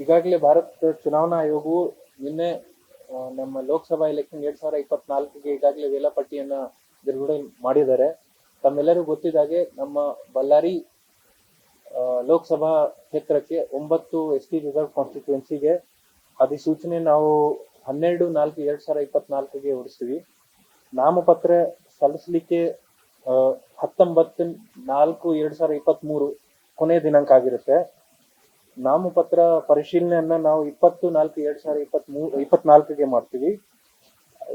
ಈಗಾಗಲೇ ಭಾರತ ಚುನಾವಣಾ ಆಯೋಗವು ನಿನ್ನೆ ನಮ್ಮ ಲೋಕಸಭಾ ಎಲೆಕ್ಷನ್ ಎರಡ್ ಸಾವಿರದ ಇಪ್ಪತ್ನಾಲ್ಕಿಗೆ ಈಗಾಗಲೇ ವೇಳಾಪಟ್ಟಿಯನ್ನ ಬಿಡುಗಡೆ ಮಾಡಿದ್ದಾರೆ. ತಮ್ಮೆಲ್ಲರಿಗೂ ಗೊತ್ತಿದ್ದಾಗೆ ನಮ್ಮ ಬಳ್ಳಾರಿ ಲೋಕಸಭಾ ಕ್ಷೇತ್ರಕ್ಕೆ ಒಂಬತ್ತು ಎಸ್ ಟಿ ರಿಸರ್ವ್ ಕಾನ್ಸ್ಟಿಟ್ಯೂನ್ಸಿಗೆ ಅಧಿಸೂಚನೆ ನಾವು ಹನ್ನೆರಡು ನಾಲ್ಕು ಎರಡ್ ಸಾವಿರದ ಇಪ್ಪತ್ನಾಲ್ಕಿಗೆ ಹೊಡಿಸ್ತೀವಿ ನಾಮಪತ್ರ ಸಲ್ಲಿಸಲಿಕ್ಕೆ ಹತ್ತೊಂಬತ್ತು ನಾಲ್ಕು ಎರಡ್ ಸಾವಿರದ ಇಪ್ಪತ್ತ್ ಮೂರು ಕೊನೆಯ ದಿನಾಂಕ ಆಗಿರುತ್ತೆ. ನಾಮಪತ್ರ ಪರಿಶೀಲನೆಯನ್ನ ನಾವು ಇಪ್ಪತ್ತು ನಾಲ್ಕು ಎರಡ್ ಸಾವಿರದ ಇಪ್ಪತ್ತ್ ಮೂರು ಇಪ್ಪತ್ನಾಲ್ಕಿಗೆ ಮಾಡ್ತೀವಿ.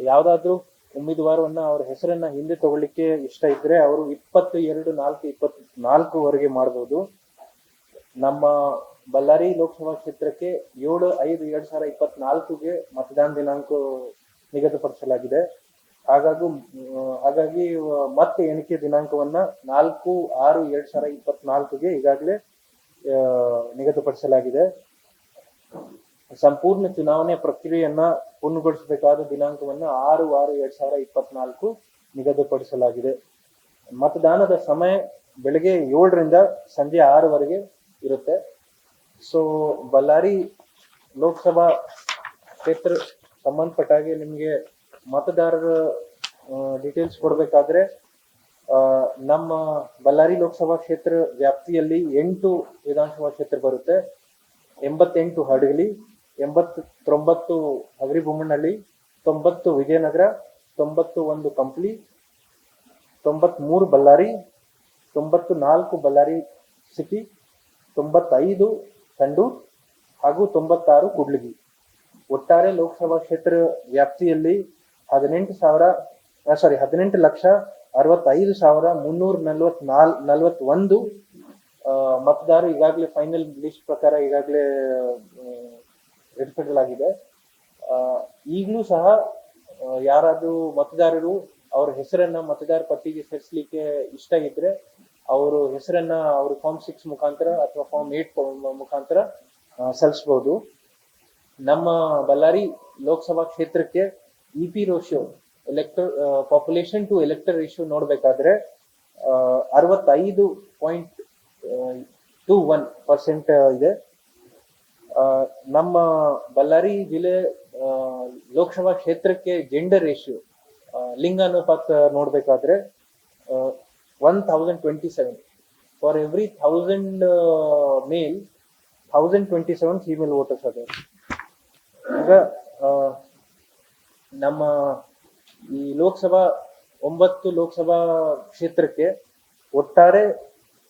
ಯಾವ್ದಾದ್ರು ಉಮೇದುವಾರವನ್ನ ಅವ್ರ ಹೆಸರನ್ನ ಹಿಂದೆ ತಗೊಳ್ಳಿಕ್ಕೆ ಇಷ್ಟ ಇದ್ರೆ ಅವರು ಇಪ್ಪತ್ತು ಎರಡು ನಾಲ್ಕು ಇಪ್ಪತ್ ನಾಲ್ಕುವರೆಗೆ ಮಾಡಬಹುದು ನಮ್ಮ ಬಳ್ಳಾರಿ ಲೋಕಸಭಾ ಕ್ಷೇತ್ರಕ್ಕೆ ಏಳು, ಐದು, ಎರಡ್ ಸಾವಿರದ ಇಪ್ಪತ್ನಾಲ್ಕುಗೆ ಮತದಾನ ದಿನಾಂಕ ನಿಗದಿಪಡಿಸಲಾಗಿದೆ. ಹಾಗಾಗಿ ಹಾಗಾಗಿ ಮತ್ತೆ ಎಣಿಕೆ ದಿನಾಂಕವನ್ನ ನಾಲ್ಕು, ಆರು, ಎರಡ್ ಸಾವಿರದ ಇಪ್ಪತ್ನಾಲ್ಕುಗೆ ಈಗಾಗಲೇ ನಿಗದಿಪಡಿಸಲಾಗಿದೆ. ಸಂಪೂರ್ಣ ಚುನಾವಣೆ ಪ್ರಕ್ರಿಯೆಯನ್ನ ಪೂರ್ಣಗೊಳಿಸಬೇಕಾದ ದಿನಾಂಕವನ್ನು ಆರು ಆರು ಎರಡ್ ಸಾವಿರದ ಇಪ್ಪತ್ನಾಲ್ಕು ನಿಗದಿಪಡಿಸಲಾಗಿದೆ. ಮತದಾನದ ಸಮಯ ಬೆಳಗ್ಗೆ ಏಳರಿಂದ ಸಂಜೆ ಆರವರೆಗೆ ಇರುತ್ತೆ. ಸೊ ಬಳ್ಳಾರಿ ಲೋಕಸಭಾ ಕ್ಷೇತ್ರ ಸಂಬಂಧಪಟ್ಟ ಹಾಗೆ ನಿಮಗೆ ಮತದಾರರ ಡೀಟೇಲ್ಸ್ ಕೊಡಬೇಕಾದ್ರೆ ನಮ್ಮ ಬಳ್ಳಾರಿ ಲೋಕಸಭಾ ಕ್ಷೇತ್ರ ವ್ಯಾಪ್ತಿಯಲ್ಲಿ ಎಂಟು ವಿಧಾನಸಭಾ ಕ್ಷೇತ್ರ ಬರುತ್ತೆ. ಎಂಬತ್ತೆಂಟು ಹಡಗಲಿ ಎಂಬತ್ತೊಂಬತ್ತು ಹಗರಿಬೊಮ್ಮನಹಳ್ಳಿ, ತೊಂಬತ್ತು ವಿಜಯನಗರ, ತೊಂಬತ್ತು ಒಂದು ಕಂಪ್ಲಿ, ತೊಂಬತ್ಮೂರು ಬಳ್ಳಾರಿ, ತೊಂಬತ್ತು ನಾಲ್ಕು ಬಳ್ಳಾರಿ ಸಿಟಿ ತೊಂಬತ್ತೈದು ಸಂಡೂರ್ ಹಾಗೂ ತೊಂಬತ್ತಾರು ಕುಡ್ಲಗಿ. ಒಟ್ಟಾರೆ ಲೋಕಸಭಾ ಕ್ಷೇತ್ರ ವ್ಯಾಪ್ತಿಯಲ್ಲಿ ಹದಿನೆಂಟು ಸಾವಿರ ಸಾರಿ ಹದಿನೆಂಟು ಲಕ್ಷ ಅರವತ್ತೈದು ಸಾವಿರ ಮುನ್ನೂರ ನಲ್ವತ್ ನಾಲ್, ನಲ್ವತ್ತೊಂದು ಮತದಾರರು ಈಗಾಗಲೇ ಫೈನಲ್ ಲಿಸ್ಟ್ ಪ್ರಕಾರ ಈಗಾಗಲೇ ಇಡಲಾಗಿದೆ ಈಗಲೂ ಸಹ ಯಾರಾದರೂ ಮತದಾರರು ಅವ್ರ ಹೆಸರನ್ನ ಮತದಾರ ಪಟ್ಟಿಗೆ ಸೇರಿಸಲಿಕ್ಕೆ ಇಷ್ಟ ಇದ್ರೆ ಅವರು ಹೆಸರನ್ನ ಅವರು ಫಾರ್ಮ್ ಸಿಕ್ಸ್ ಮುಖಾಂತರ ಅಥವಾ ಫಾರ್ಮ್ ಏಟ್ ಮುಖಾಂತರ ಸಲ್ಲಿಸಬಹುದು ನಮ್ಮ ಬಳ್ಳಾರಿ ಲೋಕಸಭಾ ಕ್ಷೇತ್ರಕ್ಕೆ E P ratio elector population to elector ratio ನೋಡ್ಬೇಕಾದ್ರೆ ಅರವತ್ತೈದು ಪಾಯಿಂಟ್ ಟೂ ಒನ್ ಪರ್ಸೆಂಟ್ ಇದೆ. ನಮ್ಮ ಬಳ್ಳಾರಿ ಜಿಲ್ಲೆ ಲೋಕಸಭಾ ಕ್ಷೇತ್ರಕ್ಕೆ ಜೆಂಡರ್ ರೇಷಿಯೋ ಲಿಂಗ ಅನುಪಾತ ನೋಡ್ಬೇಕಾದ್ರೆ one thousand twenty seven for every thousand male thousand twenty seven female voters ಅದ ಈಗ ನಮ್ಮ ಈ ಲೋಕಸಭಾ, ಒಂಬತ್ತು ಲೋಕಸಭಾ ಕ್ಷೇತ್ರಕ್ಕೆ ಒಟ್ಟಾರೆ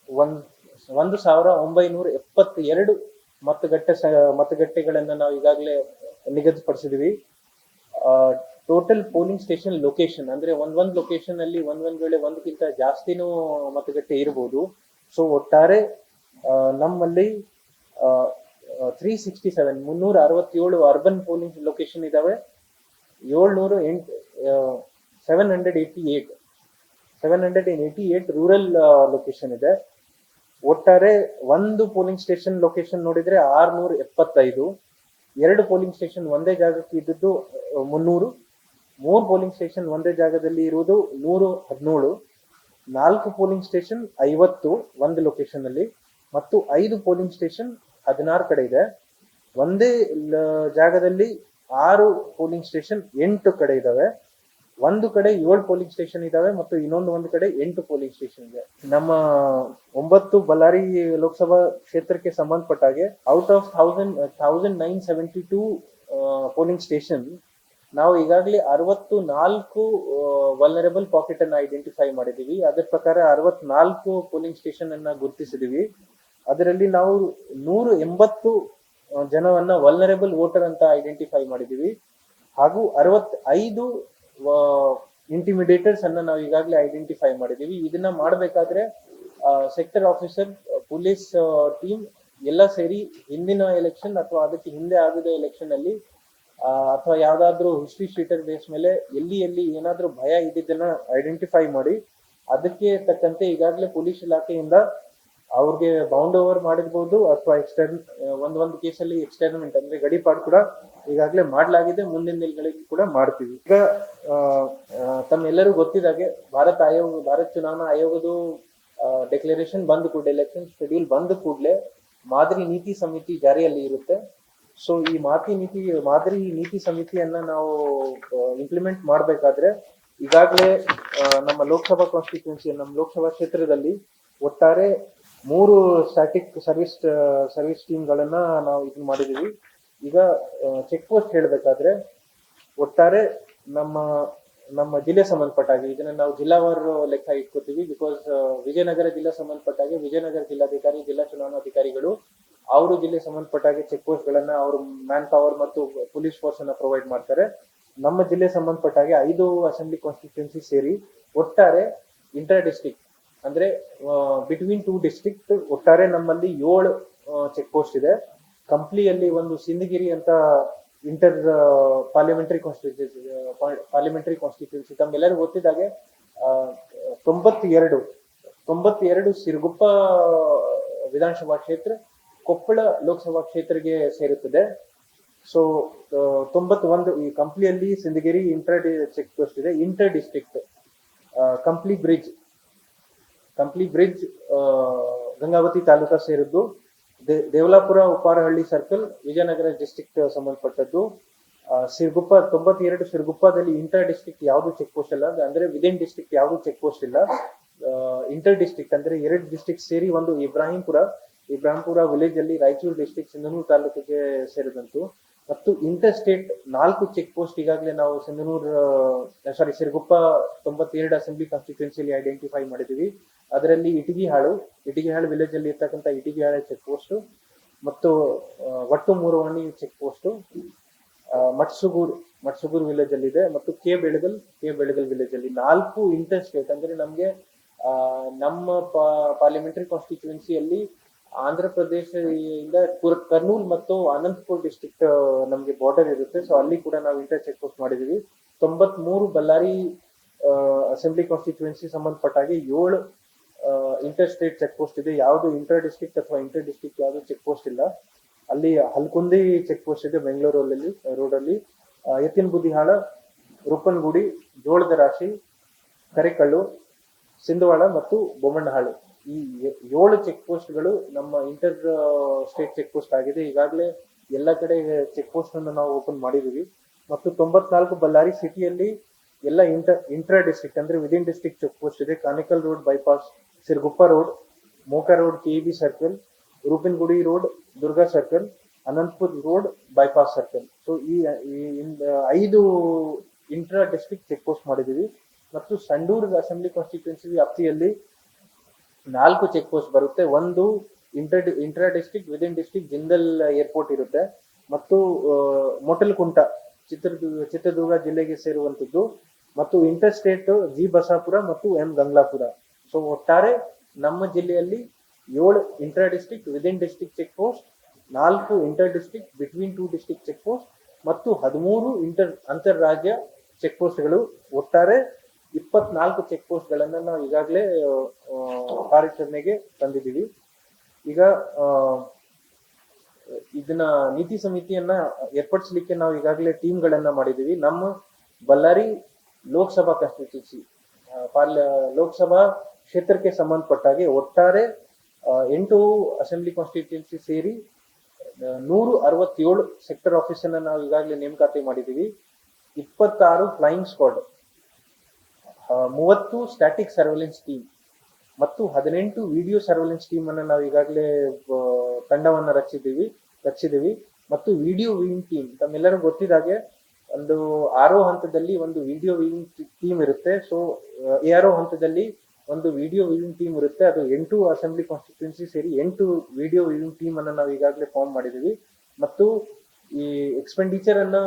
ಒಂದ್, ಒಂದು ಸಾವಿರ ಒಂಬೈನೂರ ಎಪ್ಪತ್ತೆರಡು ಮತಗಟ್ಟೆ ಮತಗಟ್ಟೆಗಳನ್ನ ನಾವು ಈಗಾಗಲೇ ನಿಗದಿಪಡಿಸಿದ್ವಿ. ಟೋಟಲ್ ಪೋಲಿಂಗ್ ಸ್ಟೇಷನ್ ಲೊಕೇಶನ್ ಅಂದ್ರೆ ಒಂದ್ ಒಂದ್ ಲೊಕೇಶನ್ ಅಲ್ಲಿ ಒಂದ್ ಒಂದ್ ವೇಳೆ ಒಂದಕ್ಕಿಂತ ಜಾಸ್ತಿನೂ ಮತಗಟ್ಟೆ ಇರಬಹುದು ಸೊ ಒಟ್ಟಾರೆ ನಮ್ಮಲ್ಲಿ ತ್ರೀ ಸಿಕ್ಸ್ಟಿ ಸೆವೆನ್ ಮುನ್ನೂರ ಅರವತ್ತೇಳು ಅರ್ಬನ್ ಪೋಲಿಂಗ್ ಲೊಕೇಶನ್ ಇದಾವೆ. ಏಳ್ನೂರ ಎಂಟ್ seven hundred eighty eight seven hundred eighty eight rural location ಇದೆ. ಒಟ್ಟಾರೆ ಒಂದು ಪೋಲಿಂಗ್ ಸ್ಟೇಷನ್ ಲೊಕೇಶನ್ ನೋಡಿದ್ರೆ ಆರ್ನೂರ ಎಪ್ಪತ್ತೈದು. ಎರಡು ಪೋಲಿಂಗ್ ಸ್ಟೇಷನ್ ಒಂದೇ ಜಾಗಕ್ಕೆ ಇದ್ದದ್ದು ಮುನ್ನೂರು. ಮೂರು ಪೋಲಿಂಗ್ ಸ್ಟೇಷನ್ ಒಂದೇ ಜಾಗದಲ್ಲಿ ಇರುವುದು ನೂರು ಹದಿನೇಳು. ನಾಲ್ಕು ಪೋಲಿಂಗ್ ಸ್ಟೇಷನ್ ಐವತ್ತು ಒಂದು ಲೊಕೇಶನ್ ಅಲ್ಲಿ. ಮತ್ತು ಐದು ಪೋಲಿಂಗ್ ಸ್ಟೇಷನ್ ಹದಿನಾರು ಕಡೆ ಇದೆ. ಒಂದೇ ಜಾಗದಲ್ಲಿ ಆರು ಪೋಲಿಂಗ್ ಸ್ಟೇಷನ್ ಎಂಟು ಕಡೆ ಇದಾವೆ. ಒಂದು ಕಡೆ ಏಳು ಪೋಲಿಂಗ್ ಸ್ಟೇಷನ್ ಇದಾವೆ ಮತ್ತು ಇನ್ನೊಂದು ಒಂದು ಕಡೆ ಎಂಟು ಪೋಲಿಂಗ್ ಸ್ಟೇಷನ್ ಇದೆ. ನಮ್ಮ ಒಂಬತ್ತು ಬಳ್ಳಾರಿ ಲೋಕಸಭಾ ಕ್ಷೇತ್ರಕ್ಕೆ ಸಂಬಂಧಪಟ್ಟ ಹಾಗೆ out of thousand thousand nine seventy two polling station ನಾವು ಈಗಾಗಲೇ ಅರವತ್ತು ನಾಲ್ಕು ವಲ್ನರೇಬಲ್ ಪಾಕೆಟ್ ಅನ್ನ ಐಡೆಂಟಿಫೈ ಮಾಡಿದೀವಿ ಅದರ ಪ್ರಕಾರ ಅರವತ್ನಾಲ್ಕು ಪೋಲಿಂಗ್ ಸ್ಟೇಷನ್ ಅನ್ನ ಗುರುತಿಸಿದೀವಿ ಅದರಲ್ಲಿ ನಾವು ನೂರ ಎಂಬತ್ತು ಜನವನ್ನ ವಲ್ನರೇಬಲ್ ವೋಟರ್ ಅಂತ ಐಡೆಂಟಿಫೈ ಮಾಡಿದೀವಿ ಹಾಗೂ ಅರವತ್ತೈದು ಇಂಟಿಮಿಡೇಟರ್ಸ್ ಅನ್ನ ನಾವು ಈಗಾಗಲೇ ಐಡೆಂಟಿಫೈ ಮಾಡಿದೀವಿ. ಇದನ್ನ ಮಾಡಬೇಕಾದ್ರೆ ಸೆಕ್ಟರ್ ಆಫೀಸರ್ ಪೊಲೀಸ್ ಟೀಮ್ ಎಲ್ಲ ಸೇರಿ ಹಿಂದಿನ ಎಲೆಕ್ಷನ್ ಅಥವಾ ಅದಕ್ಕೆ ಹಿಂದೆ ಆಗಿದ ಎಲೆಕ್ಷನ್ ಅಲ್ಲಿ ಅಥವಾ ಯಾವ್ದಾದ್ರು ಹಿಸ್ಟ್ರಿ ಶೀಟರ್ ಬೇಸ್ ಮೇಲೆ ಎಲ್ಲಿ ಎಲ್ಲಿ ಏನಾದ್ರೂ ಭಯ ಇದ್ದಿದ್ದನ್ನ ಐಡೆಂಟಿಫೈ ಮಾಡಿ, ಅದಕ್ಕೆ ತಕ್ಕಂತೆ ಈಗಾಗಲೇ ಪೊಲೀಸ್ ಇಲಾಖೆಯಿಂದ ಅವ್ರಿಗೆ ಬೌಂಡ್ ಓವರ್ ಮಾಡಿರ್ಬೋದು ಅಥವಾ ಎಕ್ಸ್ಟರ್ನ್ ಒಂದ್, ಒಂದು ಕೇಸಲ್ಲಿ ಎಕ್ಸ್ಟರ್ನ್ಮೆಂಟ್ ಅಂದ್ರೆ ಗಡಿಪಾಡು ಕೂಡ ಈಗಾಗಲೇ ಮಾಡಲಾಗಿದೆ, ಮುಂದಿನ ದಿನಗಳಿಗೆ ಕೂಡ ಮಾಡ್ತೀವಿ. ಈಗ ತಮ್ಮೆಲ್ಲರೂ ಗೊತ್ತಿದ್ದಾಗೆ ಭಾರತ ಆಯೋಗ, ಭಾರತ ಚುನಾವಣಾ ಆಯೋಗದ ಡೆಕ್ಲರೇಷನ್ ಬಂದ ಕೂಡಲೇ ಎಲೆಕ್ಷನ್ ಶೆಡ್ಯೂಲ್ ಬಂದ ಕೂಡಲೇ ಮಾದರಿ ನೀತಿ ಸಮಿತಿ ಜಾರಿಯಲ್ಲಿ ಇರುತ್ತೆ. ಸೊ ಈ ಮಾತಿ ನೀತಿ, ಮಾದರಿ ನೀತಿ ಸಮಿತಿಯನ್ನ ನಾವು ಇಂಪ್ಲಿಮೆಂಟ್ ಮಾಡಬೇಕಾದ್ರೆ ಈಗಾಗಲೇ ನಮ್ಮ ಲೋಕಸಭಾ ಕಾನ್ಸ್ಟಿಟ್ಯೂನ್ಸಿ ನಮ್ಮ ಲೋಕಸಭಾ ಕ್ಷೇತ್ರದಲ್ಲಿ ಒಟ್ಟಾರೆ ಮೂರು ಸ್ಟ್ಯಾಟಿಕ್ ಸರ್ವಿಸ್ ಸರ್ವಿಸ್ ಟೀಮ್ಗಳನ್ನ ನಾವು ಇದನ್ನ ಮಾಡಿದೀವಿ ಈಗ ಚೆಕ್ ಪೋಸ್ಟ್ ಹೇಳಬೇಕಾದ್ರೆ ಒಟ್ಟಾರೆ ನಮ್ಮ ನಮ್ಮ ಜಿಲ್ಲೆ ಸಂಬಂಧಪಟ್ಟಾಗಿ, ಇದನ್ನ ನಾವು ಜಿಲ್ಲಾವಾರು ಲೆಕ್ಕ ಇಟ್ಕೋತೀವಿ ಬಿಕಾಸ್ ವಿಜಯನಗರ ಜಿಲ್ಲಾ ಸಂಬಂಧಪಟ್ಟಾಗಿ ವಿಜಯನಗರ ಜಿಲ್ಲಾಧಿಕಾರಿ, ಜಿಲ್ಲಾ ಚುನಾವಣಾಧಿಕಾರಿಗಳು ಅವರು ಜಿಲ್ಲೆ ಸಂಬಂಧಪಟ್ಟಾಗಿ ಚೆಕ್ ಪೋಸ್ಟ್ ಗಳನ್ನ ಅವರು ಮ್ಯಾನ್ ಪವರ್ ಮತ್ತು ಪೊಲೀಸ್ ಫೋರ್ಸ್ ಅನ್ನ ಪ್ರೊವೈಡ್ ಮಾಡ್ತಾರೆ. ನಮ್ಮ ಜಿಲ್ಲೆ ಸಂಬಂಧಪಟ್ಟಾಗಿ ಐದು ಅಸೆಂಬ್ಲಿ ಕಾನ್ಸ್ಟಿಟ್ಯೂನ್ಸಿ ಸೇರಿ ಒಟ್ಟಾರೆ ಇಂಟರ್ ಡಿಸ್ಟಿಕ್ ಅಂದ್ರೆ ಬಿಟ್ವೀನ್ ಟೂ ಡಿಸ್ಟ್ರಿಕ್ಟ್ ಒಟ್ಟಾರೆ ನಮ್ಮಲ್ಲಿ ಏಳು ಚೆಕ್ ಪೋಸ್ಟ್ ಇದೆ. ಕಂಪ್ಲಿಯಲ್ಲಿ ಒಂದು ಸಿಂಧಗಿರಿ ಅಂತ inter parliamentary constituency parliamentary constituency ತಮ್ಮೆಲ್ಲರಿಗೂ ಗೊತ್ತಿದ್ದಾಗೆ ತೊಂಬತ್ತೆರಡು ತೊಂಬತ್ತೆರಡು ಸಿರುಗುಪ್ಪ ವಿಧಾನಸಭಾ ಕ್ಷೇತ್ರ ಕೊಪ್ಪಳ ಲೋಕಸಭಾ ಕ್ಷೇತ್ರಕ್ಕೆ ಸೇರುತ್ತದೆ. ಸೊ ತೊಂಬತ್ತೊಂದು ಈ ಕಂಪ್ಲಿಯಲ್ಲಿ ಸಿಂಧಗಿರಿ ಇಂಟರ್ ಚೆಕ್ ಪೋಸ್ಟ್ ಇದೆ. Inter district Kampli bridge Kampli bridge Gangavathi taluka ಸೇರಿದ್ದು. ದೇವಲಾಪುರ ಉಪಾರಹಳ್ಳಿ ಸರ್ಕಲ್ ವಿಜಯನಗರ ಡಿಸ್ಟ್ರಿಕ್ಟ್ ಸಂಬಂಧಪಟ್ಟದ್ದು. ಸಿರ್ಗುಪ್ಪ, ತೊಂಬತ್ತೆರಡು ಸಿರ್ಗುಪ್ಪದಲ್ಲಿ ಇಂಟರ್ ಡಿಸ್ಟಿಕ್ ಯಾವುದು ಚೆಕ್ ಪೋಸ್ಟ್ ಇಲ್ಲ. ಅಂದ್ರೆ ವಿದಿನ್ ಡಿಸ್ಟಿಕ್ ಯಾವುದು ಚೆಕ್ ಪೋಸ್ಟ್ ಇಲ್ಲ. ಇಂಟರ್ ಡಿಸ್ಟಿಕ್ ಅಂದ್ರೆ ಎರಡು ಡಿಸ್ಟಿಕ್ ಸೇರಿ ಒಂದು ಇಬ್ರಾಹಿಂಪುರ ಇಬ್ರಾಹಿಂಪುರ ವಿಲೇಜ್ ಅಲ್ಲಿ ರಾಯಚೂರು ಡಿಸ್ಟಿಕ್ ಸಿಂಧನೂರು ತಾಲೂಕಿಗೆ ಸೇರಿದಂತು ಮತ್ತು ಇಂಟರ್ ಸ್ಟೇಟ್ ನಾಲ್ಕು ಚೆಕ್ ಪೋಸ್ಟ್ ಈಗಾಗಲೇ ನಾವು ಸಿಂಧನೂರು ಸಾರಿ ಸಿರಗುಪ್ಪ ತೊಂಬತ್ತೆರಡು ಅಸೆಂಬ್ಲಿ ಕಾನ್ಸ್ಟಿಟ್ಯೂನ್ಸಿಯಲ್ಲಿ ಐಡೆಂಟಿಫೈ ಮಾಡಿದೀವಿ ಅದರಲ್ಲಿ ಇಟಗಿಹಾಳು ಇಟಗಿಹಾಳು ವಿಲೇಜ್ ಅಲ್ಲಿ ಇರ್ತಕ್ಕಂಥ ಇಟಗಿಹಾಳು ಚೆಕ್ ಪೋಸ್ಟ್ ಮತ್ತು ಒಟ್ಟು ಮೂರುವಣಿ check post Matsugur Matsugur village ಅಲ್ಲಿ ಇದೆ ಮತ್ತು K Belagal K Belagal village ಅಲ್ಲಿ ನಾಲ್ಕು ಇಂಟರ್ ಸ್ಟೇಟ್ ಅಂದ್ರೆ ನಮ್ಗೆ ನಮ್ಮ ಪಾರ್ಲಿಮೆಂಟರಿ ಕಾನ್ಸ್ಟಿಟ್ಯೂನ್ಸಿಯಲ್ಲಿ ಆಂಧ್ರ ಪ್ರದೇಶದಿಂದ ಕುರ್- ಕರ್ನೂಲ್ ಮತ್ತು ಅನಂತಪುರ್ ಡಿಸ್ಟ್ರಿಕ್ಟ್ ನಮ್ಗೆ ಬಾರ್ಡರ್ ಇರುತ್ತೆ. ಸೊ ಅಲ್ಲಿ ಕೂಡ ನಾವು ಇಂಟರ್ ಚೆಕ್ ಪೋಸ್ಟ್ ಮಾಡಿದೀವಿ. ತೊಂಬತ್ ಮೂರು ಬಳ್ಳಾರಿ ಅಸೆಂಬ್ಲಿ ಕಾನ್ಸ್ಟಿಟ್ಯೂನ್ಸಿ ಸಂಬಂಧಪಟ್ಟಾಗಿ ಏಳು ಇಂಟರ್ ಸ್ಟೇಟ್ ಚೆಕ್ ಪೋಸ್ಟ್ ಇದೆ. ಯಾವುದು ಇಂಟರ್ ಡಿಸ್ಟ್ರಿಕ್ಟ್ ಅಥವಾ ಇಂಟರ್ ಡಿಸ್ಟ್ರಿಕ್ಟ್ ಯಾವುದು ಚೆಕ್ ಪೋಸ್ಟ್ ಇಲ್ಲ. ಅಲ್ಲಿ ಹಲ್ಕುಂದಿ ಚೆಕ್ ಪೋಸ್ಟ್ ಇದೆ ಬೆಂಗಳೂರಲ್ಲಿ ರೋಡಲ್ಲಿ ಎತ್ತಿನ ಬುದ್ದಿಹಾಳ ರೂಪನ್ಗುಡಿ, ಜೋಳದ ರಾಶಿ, ಕರೆಕಲ್ಲು, ಸಿಂಧವಾಳ ಮತ್ತು ಬೊಮ್ಮನಹಾಳು ಈ ಏಳು ಚೆಕ್ ಪೋಸ್ಟ್ಗಳು ನಮ್ಮ ಇಂಟರ್ ಸ್ಟೇಟ್ ಚೆಕ್ ಪೋಸ್ಟ್ ಆಗಿದೆ. ಈಗಾಗಲೇ ಎಲ್ಲ ಕಡೆ ಚೆಕ್ ಪೋಸ್ಟ್ ಅನ್ನು ನಾವು ಓಪನ್ ಮಾಡಿದೀವಿ. ಮತ್ತು ತೊಂಬತ್ನಾಲ್ಕು ಬಳ್ಳಾರಿ ಸಿಟಿಯಲ್ಲಿ ಎಲ್ಲ ಇಂಟರ್ ಇಂಟ್ರಾ ಡಿಸ್ಟ್ರಿಕ್ಟ್ ಅಂದ್ರೆ ವಿದಿನ್ ಡಿಸ್ಟ್ರಿಕ್ಟ್ ಚೆಕ್ ಪೋಸ್ಟ್ ಇದೆ Kanikal road bypass Siruguppa road Moka road KEB circle Rupinagudi road Durga circle Anantapur road bypass circle so ಈ ಐದು ಇಂಟ್ರಾ ಡಿಸ್ಟ್ರಿಕ್ಟ್ ಚೆಕ್ ಪೋಸ್ಟ್ ಮಾಡಿದೀವಿ. ಮತ್ತು ಸಂಡೂರ್ ಅಸೆಂಬ್ಲಿ ಕಾನ್ಸ್ಟಿಟ್ಯೂನ್ಸಿ ವ್ಯಾಪ್ತಿಯಲ್ಲಿ ನಾಲ್ಕು check post ಬರುತ್ತೆ. ಒಂದು inter intra district within district Jindal airport ಇರುತ್ತೆ. ಮತ್ತು ಮೊಟಲ್ಕುಂಟ ಚಿತ್ರದುರ್ಗ ಚಿತ್ರದುರ್ಗ ಜಿಲ್ಲೆಗೆ ಸೇರುವಂತದ್ದು ಮತ್ತು ಇಂಟರ್ ಸ್ಟೇಟ್ ಜಿ ಬಸಾಪುರ ಮತ್ತು ಎಂ ಗಂಗ್ಲಾಪುರ. ಸೊ ಒಟ್ಟಾರೆ ನಮ್ಮ ಜಿಲ್ಲೆಯಲ್ಲಿ ಏಳು inter district within district check post ನಾಲ್ಕು inter district between two district check post ಮತ್ತು ಹದಿಮೂರು ಇಂಟರ್ ಅಂತರ್ ರಾಜ್ಯ ಚೆಕ್ ಪೋಸ್ಟ್ಗಳು ಒಟ್ಟಾರೆ ಇಪ್ಪತ್ನಾಲ್ಕು ಚೆಕ್ ಪೋಸ್ಟ್ ಗಳನ್ನ ನಾವು ಈಗಾಗಲೇ ಕಾರ್ಯಾಚರಣೆಗೆ ತಂದಿದ್ದೀವಿ. ಈಗ ಇದನ್ನ ನೀತಿ ಸಮಿತಿಯನ್ನ ಏರ್ಪಡಿಸಲಿಕ್ಕೆ ನಾವು ಈಗಾಗಲೇ ಟೀಮ್ಗಳನ್ನ ಮಾಡಿದೀವಿ ನಮ್ಮ ಬಳ್ಳಾರಿ ಲೋಕಸಭಾ ಕಾನ್ಸ್ಟಿಟ್ಯೂನ್ಸಿ ಪಾರ್ಲ, ಲೋಕಸಭಾ ಕ್ಷೇತ್ರಕ್ಕೆ ಸಂಬಂಧಪಟ್ಟಾಗೆ ಒಟ್ಟಾರೆ ಎಂಟು ಅಸೆಂಬ್ಲಿ ಕಾನ್ಸ್ಟಿಟ್ಯೂನ್ಸಿ ಸೇರಿ ನೂರು ಅರವತ್ತೇಳು ಸೆಕ್ಟರ್ ಆಫೀಸನ್ನ ನಾವು ಈಗಾಗಲೇ ನೇಮಕಾತಿ ಮಾಡಿದೀವಿ ಇಪ್ಪತ್ತಾರು ಫ್ಲೈಯಿಂಗ್ ಸ್ಕ್ವಾಡ್ ಮೂವತ್ತು ಸ್ಟ್ಯಾಟಿಕ್ ಸರ್ವೆಲೆನ್ಸ್ ಟೀಮ್ ಮತ್ತು ಹದಿನೆಂಟು ವಿಡಿಯೋ ಸರ್ವೆಲೆನ್ಸ್ ಟೀಮ್ ಅನ್ನು ನಾವು ಈಗಾಗಲೇ ತಂಡವನ್ನು ರಚಿಸಿದ್ದೀವಿ ರಚಿಸಿದ್ದೀವಿ ಮತ್ತು ವಿಡಿಯೋ ವಿವಿಂಗ್ ಟೀಮ್ ತಮ್ಮೆಲ್ಲರೂ ಗೊತ್ತಿದ್ದಾಗೆ ಒಂದು ಆರೋ ಹಂತದಲ್ಲಿ ಒಂದು ವಿಡಿಯೋ ವಿವಿಂಗ್ ಟೀಮ್ ಇರುತ್ತೆ. ಸೊ ಎ ಆರೋ ಹಂತದಲ್ಲಿ ಒಂದು ವಿಡಿಯೋ ವಿವಿಂಗ್ ಟೀಮ್ ಇರುತ್ತೆ. ಅದು ಎಂಟು ಅಸೆಂಬ್ಲಿ ಕಾನ್ಸ್ಟಿಟ್ಯೂನ್ಸಿ ಸೇರಿ ಎಂಟು ವಿಡಿಯೋ ವಿವಿಂಗ್ ಟೀಮ್ ಅನ್ನು ನಾವು ಈಗಾಗಲೇ ಫಾರ್ಮ್ ಮಾಡಿದ್ದೀವಿ. ಮತ್ತು ಈ ಎಕ್ಸ್ಪೆಂಡಿಚರ್ ಅನ್ನ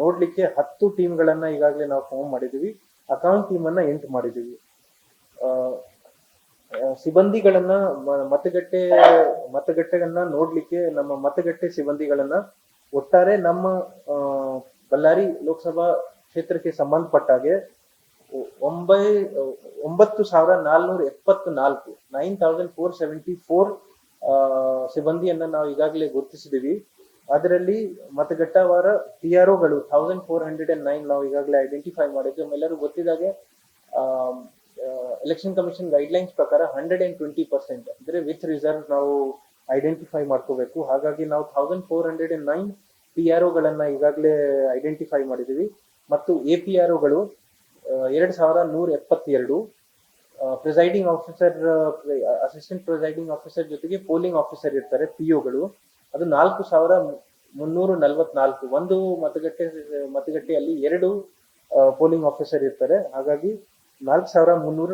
ನೋಡ್ಲಿಕ್ಕೆ ಹತ್ತು ಟೀಮ್ಗಳನ್ನ ಈಗಾಗಲೇ ನಾವು ಫಾರ್ಮ್ ಮಾಡಿದೀವಿ. ಅಕೌಂಟ್ ಟೀಮ್ ಅನ್ನ ಎಂಟು ಮಾಡಿದೀವಿ. ಸಿಬ್ಬಂದಿಗಳನ್ನ ಮತಗಟ್ಟೆ ಮತಗಟ್ಟೆಗಳನ್ನ ನೋಡ್ಲಿಕ್ಕೆ ನಮ್ಮ ಮತಗಟ್ಟೆ ಸಿಬ್ಬಂದಿಗಳನ್ನ ಒಟ್ಟಾರೆ ನಮ್ಮ ಬಳ್ಳಾರಿ ಲೋಕಸಭಾ ಕ್ಷೇತ್ರಕ್ಕೆ ಸಂಬಂಧಪಟ್ಟಾಗೆ ಒಂಬೈ, ಒಂಬತ್ತು ಸಾವಿರ ನಾಲ್ನೂರ ಎಪ್ಪತ್ತು ನಾಲ್ಕು nine thousand four seventy four ಸಿಬ್ಬಂದಿಯನ್ನ ನಾವು ಈಗಾಗಲೇ ಗುರುತಿಸಿದೀವಿ. ಅದರಲ್ಲಿ ಮತಗಟ್ಟವಾರ T R ಒಗಳು thousand four hundred and nine ನಾವು ಈಗಾಗಲೇ ಐಡೆಂಟಿಫೈ ಮಾಡಿದ್ದು. ಎಲ್ಲರೂ ಗೊತ್ತಿದಾಗೆ ಎಲೆಕ್ಷನ್ ಕಮಿಷನ್ ಗೈಡ್ಲೈನ್ಸ್ ಪ್ರಕಾರ ಹಂಡ್ರೆಡ್ ಅಂಡ್ ಟ್ವೆಂಟಿ ಪರ್ಸೆಂಟ್ ಅಂದ್ರೆ ವಿತ್ ರಿಸರ್ವ್ ನಾವು ಐಡೆಂಟಿಫೈ ಮಾಡ್ಕೋಬೇಕು. ಹಾಗಾಗಿ ನಾವು thousand four hundred and nine P R ಒಗಳನ್ನ ಈಗಾಗಲೇ ಐಡೆಂಟಿಫೈ ಮಾಡಿದೀವಿ ಮತ್ತು ಎ ಪಿ ಆರ್ ಒಗಳು ಎರಡು ಸಾವಿರ ನೂರ ಎಪ್ಪತ್ತೆರಡು presiding officer assistant presiding officer ಜೊತೆಗೆ ಪೋಲಿಂಗ್ ಆಫೀಸರ್ ಇರ್ತಾರೆ ಪಿ ಒಗಳು ಅದು ನಾಲ್ಕು ಸಾವಿರ ಮುನ್ನೂರ ನಲವತ್ನಾಲ್ಕು. ಒಂದು ಮತಗಟ್ಟೆ, ಮತಗಟ್ಟೆಯಲ್ಲಿ ಎರಡು ಪೋಲಿಂಗ್ ಆಫೀಸರ್ ಇರ್ತಾರೆ. ಹಾಗಾಗಿ ನಾಲ್ಕು ಸಾವಿರ ಮುನ್ನೂರ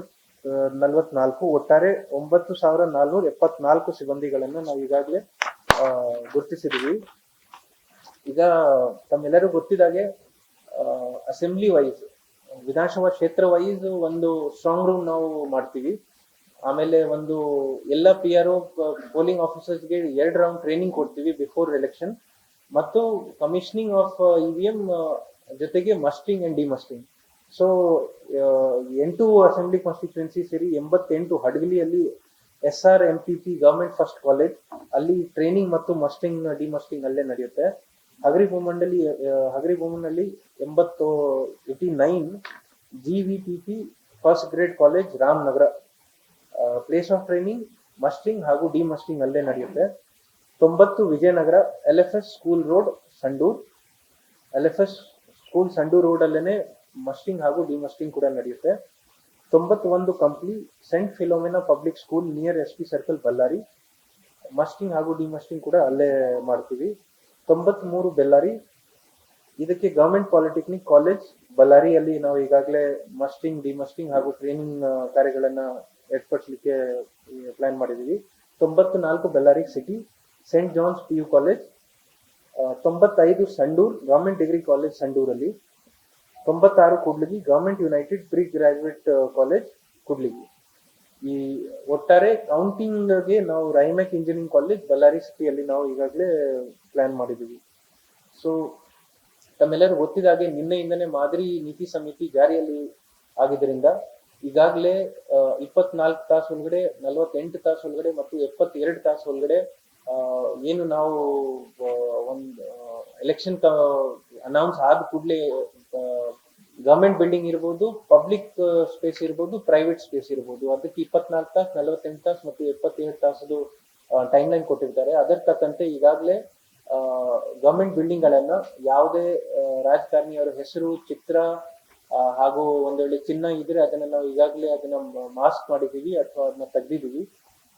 ನಲವತ್ನಾಲ್ಕು, ಒಟ್ಟಾರೆ ಒಂಬತ್ತು ಸಾವಿರ ನಾಲ್ನೂರ ಎಪ್ಪತ್ನಾಲ್ಕು ಸಿಬ್ಬಂದಿಗಳನ್ನು ನಾವು ಈಗಾಗಲೇ ಗುರುತಿಸಿದ್ವಿ ಈಗ ತಮ್ಮೆಲ್ಲರೂ ಗೊತ್ತಿದಾಗೆ ಅಸೆಂಬ್ಲಿ ವೈಸ್ ವಿಧಾನಸಭಾ ಕ್ಷೇತ್ರ ವೈಸ್ ಒಂದು ಸ್ಟ್ರಾಂಗ್ ರೂಮ್ ನಾವು ಮಾಡ್ತೀವಿ. ಆಮೇಲೆ ಒಂದು ಎಲ್ಲ ಪಿ ಆರ್ ಒ ಪೋಲಿಂಗ್ ಆಫೀಸರ್ಸ್ಗೆ ಎರಡು ರೌಂಡ್ ಟ್ರೈನಿಂಗ್ ಕೊಡ್ತೀವಿ ಬಿಫೋರ್ ಎಲೆಕ್ಷನ್ ಮತ್ತು commissioning of E V M ಜೊತೆಗೆ ಮಸ್ಟಿಂಗ್ ಅಂಡ್ ಡಿಮಸ್ಟಿಂಗ್ ಸೊ ಎಂಟು ಅಸೆಂಬ್ಲಿ ಕಾನ್ಸ್ಟಿಟ್ಯೂನ್ಸಿ ಸೇರಿ ಎಂಬತ್ತೆಂಟು ಹಡಗಲಿಯಲ್ಲಿ S R M P P government first college ಅಲ್ಲಿ ಟ್ರೈನಿಂಗ್ ಮತ್ತು ಮಸ್ಟಿಂಗ್ ಡಿಮಸ್ಟಿಂಗ್ ಅಲ್ಲೇ ನಡೆಯುತ್ತೆ. ಹಗರಿ ಬೊಮ್ಮಂಡಲ್ಲಿ ಹಗರಿ ಬೊಮ್ಮನಲ್ಲಿ ಎಂಬತ್ತು eighty nine G V P P first grade college Ramanagara place of training mustering ಹಾಗೂ ಡಿ ಮಸ್ಟಿಂಗ್ ಅಲ್ಲೇ ನಡೆಯುತ್ತೆ. ತೊಂಬತ್ತು Vijayanagara L F S school road Sandur L F S school Sandur road ಅಲ್ಲೇನೆ mustering ಹಾಗೂ demustering ಕೂಡ ನಡೆಯುತ್ತೆ. ತೊಂಬತ್ತೊಂದು Kampli Saint Philomena public school near S P circle Ballari mustering ಹಾಗೂ ಡಿ ಮಸ್ಟಿಂಗ್ ಕೂಡ ಅಲ್ಲೇ ಮಾಡ್ತೀವಿ. ತೊಂಬತ್ಮೂರು ಬೆಳ್ಳಾರಿ ಇದಕ್ಕೆ ಗವರ್ಮೆಂಟ್ ಪಾಲಿಟೆಕ್ನಿಕ್ ಕಾಲೇಜ್ ಬಳ್ಳಾರಿಯಲ್ಲಿ ನಾವು ಈಗಾಗಲೇ ಮಸ್ಟಿಂಗ್ ಡಿಮಸ್ಟಿಂಗ್ ಹಾಗೂ ಟ್ರೈನಿಂಗ್ ಕಾರ್ಯಗಳನ್ನ ಏರ್ಪಡಿಸಲಿಕ್ಕೆ ಪ್ಲಾನ್ ಮಾಡಿದ್ದೀವಿ. ತೊಂಬತ್ತು ನಾಲ್ಕು Ballari city Saint John's P U college ತೊಂಬತ್ತೈದು ಸಂಡೂರ್ ಗವರ್ಮೆಂಟ್ ಡಿಗ್ರಿ ಕಾಲೇಜ್ ಸಂಡೂರಲ್ಲಿ ತೊಂಬತ್ತಾರು Kudligi government united pre graduate college Kudligi ಈ, ಒಟ್ಟಾರೆ ಕೌಂಟಿಂಗ್ಗೆ ನಾವು ರೈಮ್ಯಾಕ್ ಇಂಜಿನಿಯರಿಂಗ್ ಕಾಲೇಜ್ ಬಳ್ಳಾರಿ ಸಿಟಿಯಲ್ಲಿ ನಾವು ಈಗಾಗಲೇ ಪ್ಲಾನ್ ಮಾಡಿದ್ದೀವಿ. ಸೊ ತಮ್ಮೆಲ್ಲರೂ ಗೊತ್ತಿದಾಗೆ ನಿನ್ನೆಯಿಂದನೇ ಮಾದರಿ ನೀತಿ ಸಮಿತಿ ಜಾರಿಯಲ್ಲಿ ಆಗಿದ್ದರಿಂದ ಈಗಾಗಲೇ ಇಪ್ಪತ್ನಾಲ್ಕು ತಾಸು ಒಳಗಡೆ, ನಲ್ವತ್ತೆಂಟು ತಾಸು ಒಳಗಡೆ ಮತ್ತು ಎಪ್ಪತ್ತೆರಡು ತಾಸು ಒಳಗಡೆ ಏನು ನಾವು ಒಂದು ಎಲೆಕ್ಷನ್ ಅನೌನ್ಸ್ ಆದ ಕೂಡಲೇ ಗವರ್ಮೆಂಟ್ ಬಿಲ್ಡಿಂಗ್ ಇರ್ಬೋದು ಪಬ್ಲಿಕ್ ಸ್ಪೇಸ್ ಇರ್ಬೋದು ಪ್ರೈವೇಟ್ ಸ್ಪೇಸ್ ಇರ್ಬೋದು. ಅದಕ್ಕೆ ಇಪ್ಪತ್ನಾಲ್ಕು ತಾಸು, ನಲವತ್ತೆಂಟು ತಾಸು ಮತ್ತು ಎಪ್ಪತ್ತೇಳು ತಾಸದು ಟೈಮ್ ಲೈನ್ ಕೊಟ್ಟಿರ್ತಾರೆ. ಅದರ ತಕ್ಕಂತೆ ಈಗಾಗಲೇ ಗವರ್ಮೆಂಟ್ ಬಿಲ್ಡಿಂಗ್ ಗಳನ್ನ ಯಾವುದೇ ರಾಜಕಾರಣಿಯವರ ಹೆಸರು, ಚಿತ್ರ ಹಾಗೂ ಒಂದ್ ವೇಳೆ ಚಿಹ್ನ ಇದ್ರೆ ಅದನ್ನ ನಾವು ಈಗಾಗಲೇ ಅದನ್ನ ಮಾಸ್ಕ್ ಮಾಡಿದೀವಿ ಅಥವಾ ಅದನ್ನ ತೆಗ್ದಿದೀವಿ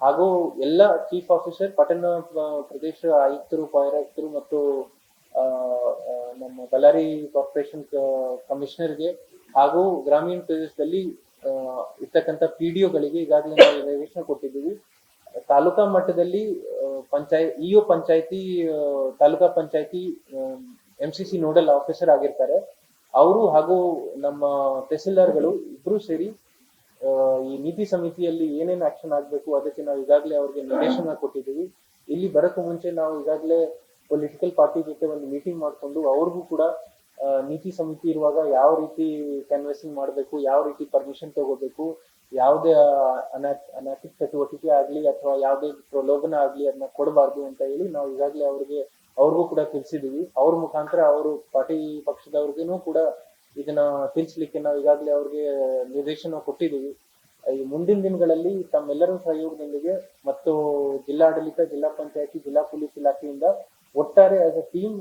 ಹಾಗೂ ಎಲ್ಲ ಚೀಫ್ ಆಫೀಸರ್ ಪಟ್ಟಣ ಪ್ರ- ಪ್ರದೇಶ ಆಯುಕ್ತರು ಪೌರಾಯುಕ್ತರು ಮತ್ತು ನಮ್ಮ ಬಳ್ಳಾರಿ ಕಾರ್ಪೊರೇಷನ್ ಕಮಿಷನರ್ಗೆ ಹಾಗೂ ಗ್ರಾಮೀಣ ಪ್ರದೇಶದಲ್ಲಿ ಇರ್ತಕ್ಕಂಥ ಪಿ ಡಿ ಒಗಳಿಗೆ ಈಗಾಗಲೇ ನಾವು ನಿರ್ದೇಶನ ಕೊಟ್ಟಿದ್ದೀವಿ. ತಾಲೂಕಾ ಮಟ್ಟದಲ್ಲಿ ಪಂಚಾಯತ್, ಇಒ ಪಂಚಾಯತಿ ತಾಲೂಕಾ ಪಂಚಾಯತಿ M C C nodal officer ಆಗಿರ್ತಾರೆ. ಅವರು ಹಾಗೂ ನಮ್ಮ ತಹಸೀಲ್ದಾರ್ಗಳು ಇಬ್ರು ಸೇರಿ ಈ ನೀತಿ ಸಮಿತಿಯಲ್ಲಿ ಏನೇನು ಆಕ್ಷನ್ ಆಗ್ಬೇಕು, ಅದಕ್ಕೆ ನಾವು ಈಗಾಗಲೇ ಅವ್ರಿಗೆ ನಿರ್ದೇಶನ ಕೊಟ್ಟಿದ್ದೀವಿ. ಇಲ್ಲಿ ಬರಕ್ಕೂ ಮುಂಚೆ ನಾವು ಈಗಾಗಲೇ ಪೊಲಿಟಿಕಲ್ ಪಾರ್ಟಿ ಜೊತೆ ಒಂದು ಮೀಟಿಂಗ್ ಮಾಡ್ಕೊಂಡು ಅವ್ರಿಗೂ ಕೂಡ ನೀತಿ ಸಮಿತಿ ಇರುವಾಗ ಯಾವ ರೀತಿ ಕ್ಯಾನ್ವಸಿಂಗ್ ಮಾಡಬೇಕು, ಯಾವ ರೀತಿ ಪರ್ಮಿಷನ್ ತಗೋಬೇಕು, ಯಾವುದೇ ಅನಾ, ಅನೈತಿಕ ಚಟುವಟಿಕೆ ಆಗಲಿ ಅಥವಾ ಯಾವುದೇ ಪ್ರಲೋಭನ ಆಗಲಿ ಅದನ್ನ ಕೊಡಬಾರ್ದು ಅಂತ ಹೇಳಿ ನಾವು ಈಗಾಗಲೇ ಅವ್ರಿಗೆ ಅವ್ರಿಗೂ ಕೂಡ ತಿಳಿಸಿದೀವಿ. ಅವ್ರ ಮುಖಾಂತರ ಅವರು ಪಾರ್ಟಿ ಪಕ್ಷದವ್ರಿಗೂ ಕೂಡ ಇದನ್ನ ತಿಳಿಸ್ಲಿಕ್ಕೆ ನಾವು ಈಗಾಗಲೇ ಅವ್ರಿಗೆ ನಿರ್ದೇಶನ ಕೊಟ್ಟಿದ್ದೀವಿ ಈ ಮುಂದಿನ ದಿನಗಳಲ್ಲಿ ತಮ್ಮೆಲ್ಲರ ಸಹಯೋಗದೊಂದಿಗೆ ಮತ್ತು ಜಿಲ್ಲಾಡಳಿತ, ಜಿಲ್ಲಾ ಪಂಚಾಯತಿ, ಜಿಲ್ಲಾ ಪೊಲೀಸ್ ಇಲಾಖೆಯಿಂದ ಒಟ್ಟಾರೆ ಆಸ್ ಅ ಟೀಮ್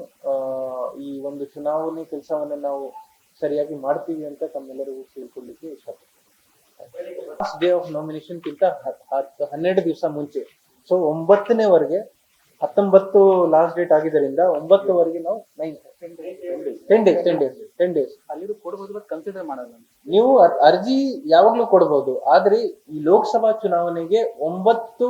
ಈ ಒಂದು ಚುನಾವಣೆ ಕೆಲಸವನ್ನ ನಾವು ಸರಿಯಾಗಿ ಮಾಡ್ತೀವಿ ಅಂತ ತಮ್ಮೆಲ್ಲರಿಗೂ ತಿಳ್ಕೊಳ್ಳಿಕ್ಕೆ ಇಷ್ಟಪಡ್ತೀನಿ. ಲಾಸ್ಟ್ ಡೇ ಆಫ್ ನಾಮಿನೇಷನ್ ಕಿಂತ ಹನ್ನೆರಡು ದಿವಸ ಮುಂಚೆ ಸೊ ಒಂಬತ್ತನೇವರೆಗೆ ಹತ್ತೊಂಬತ್ತು ಲಾಸ್ಟ್ ಡೇಟ್ ಆಗಿದ್ದರಿಂದ ಒಂಬತ್ತುವರೆಗೆ ನಾವು nine ten days ten days ten days ಅಲ್ಲಿದು ಕೊಡ್ಬೋದು ಬಟ್ ಕನ್ಸಿಡರ್ ಮಾಡಲ್ಲ. ನೀವು ಅರ್- ಅರ್ಜಿ ಯಾವಾಗ್ಲೂ ಕೊಡಬಹುದು ಆದ್ರೆ ಈ ಲೋಕಸಭಾ ಚುನಾವಣೆಗೆ ಒಂಬತ್ತು